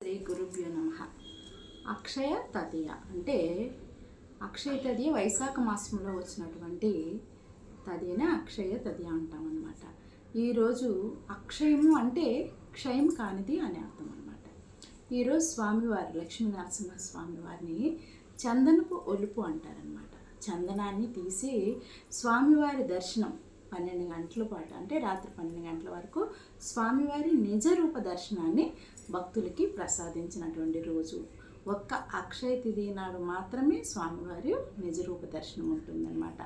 శ్రీ గురుభ్యో నమ. అక్షయ తదియ అంటే అక్షయ తదియ వైశాఖ మాసంలో వచ్చినటువంటి తదియనే అక్షయ తదియ అంటాం అనమాట ఈరోజు అక్షయము అంటే క్షయం కానిది అని అర్థం అనమాట ఈరోజు స్వామివారు లక్ష్మీ నరసింహ స్వామివారిని చందనపు ఒలుపు అంటారనమాట చందనాన్ని తీసి స్వామివారి దర్శనం పన్నెండు గంటల పాటు అంటే రాత్రి పన్నెండు గంటల వరకు స్వామివారి నిజరూప దర్శనాన్ని భక్తులకి ప్రసాదించినటువంటి రోజు. ఒక్క అక్షయ తిథి నాడు మాత్రమే స్వామివారి నిజ రూప దర్శనం ఉంటుందన్నమాట.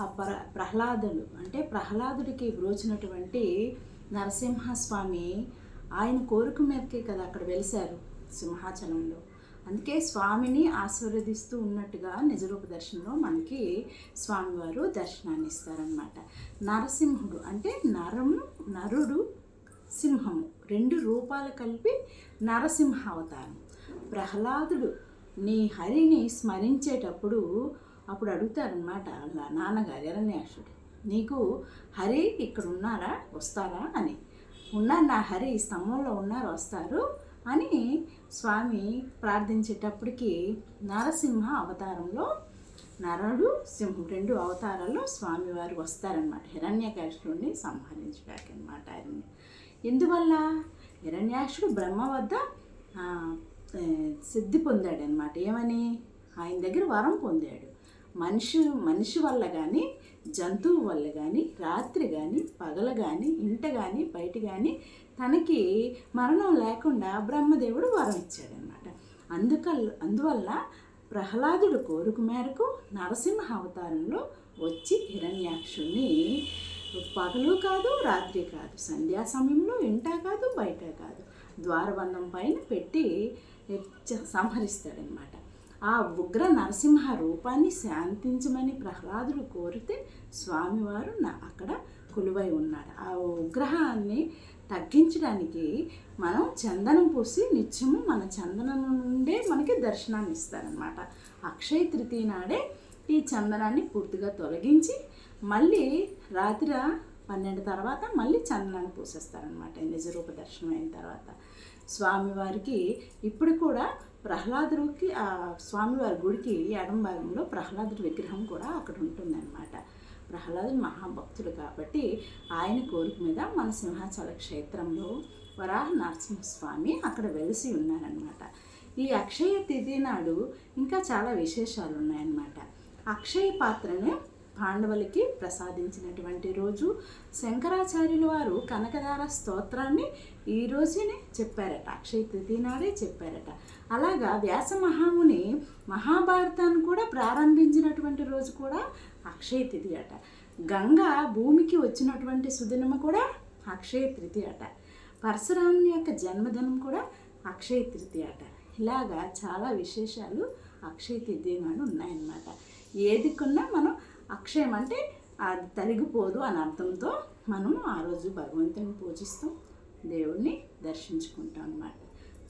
ఆ ప్ర ప్రహ్లాదులు అంటే ప్రహ్లాదుడికి బ్రోచినటువంటి నరసింహస్వామి ఆయన కోరిక మీదకే కదా అక్కడ వెలిశారు సింహాచలంలో. అందుకే స్వామిని ఆశీర్వదిస్తూ ఉన్నట్టుగా నిజరూప దర్శనంలో మనకి స్వామివారు దర్శనాన్ని ఇస్తారనమాట నరసింహుడు అంటే నరము నరుడు సింహము. రెండు రూపాలు కలిపి నరసింహ అవతారం ప్రహ్లాదుడు నీ హరిని స్మరించేటప్పుడు అప్పుడు అడుగుతారనమాట వాళ్ళ నాన్నగారు ఎరణ్యాసుడు నీకు హరి ఇక్కడ ఉన్నారా వస్తారా అని. ఉన్నారు నా హరి స్తంభంలో ఉన్నారు వస్తారు. అని స్వామి ప్రార్థించేటప్పటికి నరసింహ అవతారంలో నరుడు సింహం రెండు అవతారాల్లో స్వామివారు వస్తారనమాట హిరణ్యకాశుడిని సంహరించడానికి అనమాట ఆయన్ని. ఎందువల్ల? హిరణ్యాక్షుడు బ్రహ్మ వద్ద సిద్ధి పొందాడనమాట ఏమని? ఆయన దగ్గర వరం పొందాడు. మనిషి మనిషి వల్ల కానీ జంతువు వల్ల కానీ రాత్రి కానీ పగల కానీ ఇంట కానీ బయట కానీ తనకి మరణం లేకుండా బ్రహ్మదేవుడు వరం ఇచ్చాడనమాట అందుక అందువల్ల ప్రహ్లాదుడు కోరిక మేరకు నరసింహ అవతారంలో వచ్చి హిరణ్యాక్షుని పగలు కాదు రాత్రి కాదు సంధ్యా సమయంలో ఇంట కాదు బయట కాదు ద్వారబంధం పైన పెట్టి సంహరిస్తాడనమాట ఆ ఉగ్ర నరసింహ రూపాన్ని శాంతించమని ప్రహ్లాదుడు కోరితే స్వామివారు నా అక్కడ కొలువై ఉన్నాడు ఆ ఉగ్రహాన్ని తగ్గించడానికి మనం చందనం పూసి నిత్యము మన చందనం నుండే మనకి దర్శనాన్ని ఇస్తారనమాట అక్షయ తృతీయ నాడే ఈ చందనాన్ని పూర్తిగా తొలగించి మళ్ళీ రాత్రి పన్నెండు తర్వాత మళ్ళీ చందనాన్ని పూసేస్తారనమాట నిజరూప దర్శనం అయిన తర్వాత. స్వామివారికి ఇప్పుడు కూడా ప్రహ్లాదుడికి ఆ స్వామివారి గుడికి ఎడం భాగంలో ప్రహ్లాదుడి విగ్రహం కూడా అక్కడ ఉంటుందన్నమాట. ప్రహ్లాదుడు మహాభక్తుడు కాబట్టి ఆయన కోరిక మీద మన సింహాచల క్షేత్రంలో వరాహ నరసింహస్వామి అక్కడ వెలిసి ఉన్నారనమాట ఈ అక్షయ తిథి నాడు ఇంకా చాలా విశేషాలు ఉన్నాయన్నమాట అక్షయ పాత్రను పాండవులకి ప్రసాదించినటువంటి రోజు. శంకరాచార్యుల వారు కనకదార స్తోత్రాన్ని ఈ రోజునే చెప్పారట. అక్షయ తృతీయ నాడే చెప్పారట. అలాగా వ్యాస మహాముని మహాభారతాన్ని కూడా ప్రారంభించినటువంటి రోజు కూడా అక్షయ తిథి అట. గంగ భూమికి వచ్చినటువంటి సుదినము కూడా అక్షయ తృతీయ అట. పరశురాముని యొక్క జన్మదినం కూడా అక్షయ తృతీయ అట. ఇలాగా చాలా విశేషాలు అక్షయ తృతీయ నాడు ఉన్నాయన్నమాట. ఏది కొన్నా మనం అక్షయం అంటే అది తరిగిపోదు అని అర్థంతో మనం ఆ రోజు భగవంతుని పూజిస్తాం దేవుణ్ణి దర్శించుకుంటాం అన్నమాట.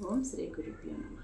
ఓం శ్రీ గురుభ్యో నమ.